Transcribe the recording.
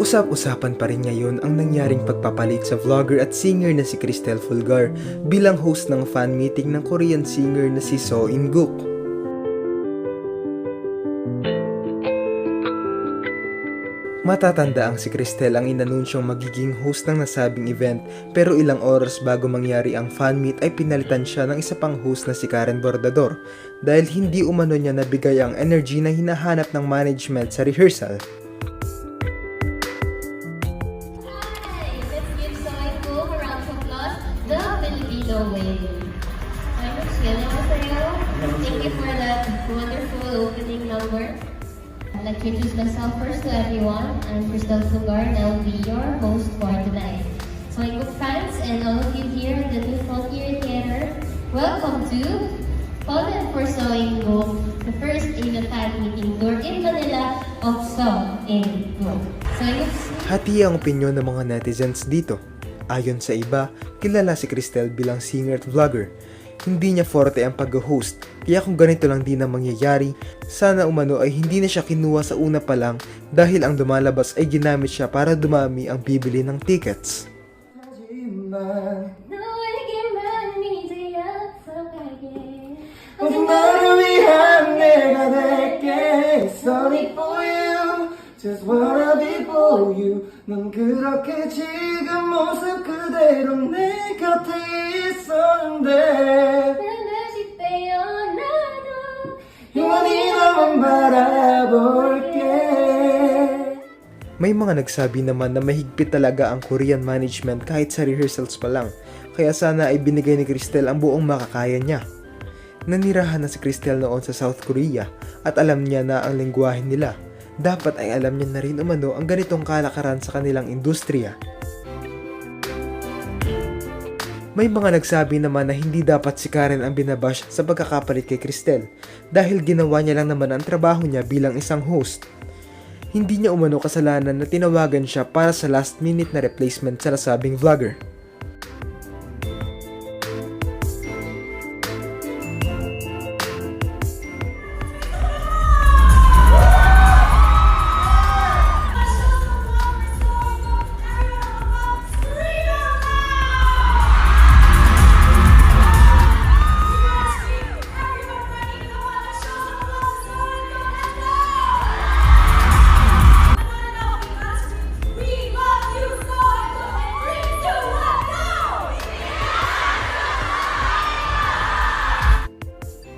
Usap-usapan pa rin ngayon ang nangyaring pagpapalit sa vlogger at singer na si Cristel Fulgar bilang host ng fan meeting ng Korean singer na si So In-guk. Matatanda ang si Cristel ang inanunsyong magiging host ng nasabing event pero ilang oras bago mangyari ang fan meet ay pinalitan siya ng isa pang host na si Karen Bordador dahil hindi umano niya nabigay ang energy na hinahanap ng management sa rehearsal. Filipino way. I'm Michelle Maseo. Thank you for that wonderful opening number. I'd like to introduce myself first to everyone. I'm Crystal Fugar and I'll be your host for tonight. Soy Cool fans and all of you here in the New Frontier Theater, welcome to Poland for Sewing Go, the first in a fan meeting tour in Manila of Sewing Go. So, Hati ang opinyon ng mga netizens dito. Ayon sa iba, kilala si Cristel bilang singer at vlogger. Hindi niya forte ang pag-host, kaya kung ganito lang din ang mangyayari, sana umano ay hindi na siya kinuha sa una pa lang dahil ang dumalabas ay ginamit siya para dumami ang bibili ng tickets. Just what for you 넌 그렇게 지금 모습 그대로 내 곁에 있었는데 다시 태어나도 영원히 너만 바라볼게 May mga nagsabi naman na mahigpit talaga ang Korean management kahit sa rehearsals pa lang, kaya sana ay binigay ni Cristel ang buong makakaya niya. Nanirahan na si Cristel noon sa South Korea at alam niya na ang lingwahe nila. Dapat ay alam niya na rin umano ang ganitong kalakaran sa kanilang industriya. May mga nagsabi naman na hindi dapat si Karen ang binabash sa pagkakapalit kay Cristel dahil ginawa niya lang naman ang trabaho niya bilang isang host. Hindi niya umano kasalanan na tinawagan siya para sa last minute na replacement sa nasabing vlogger.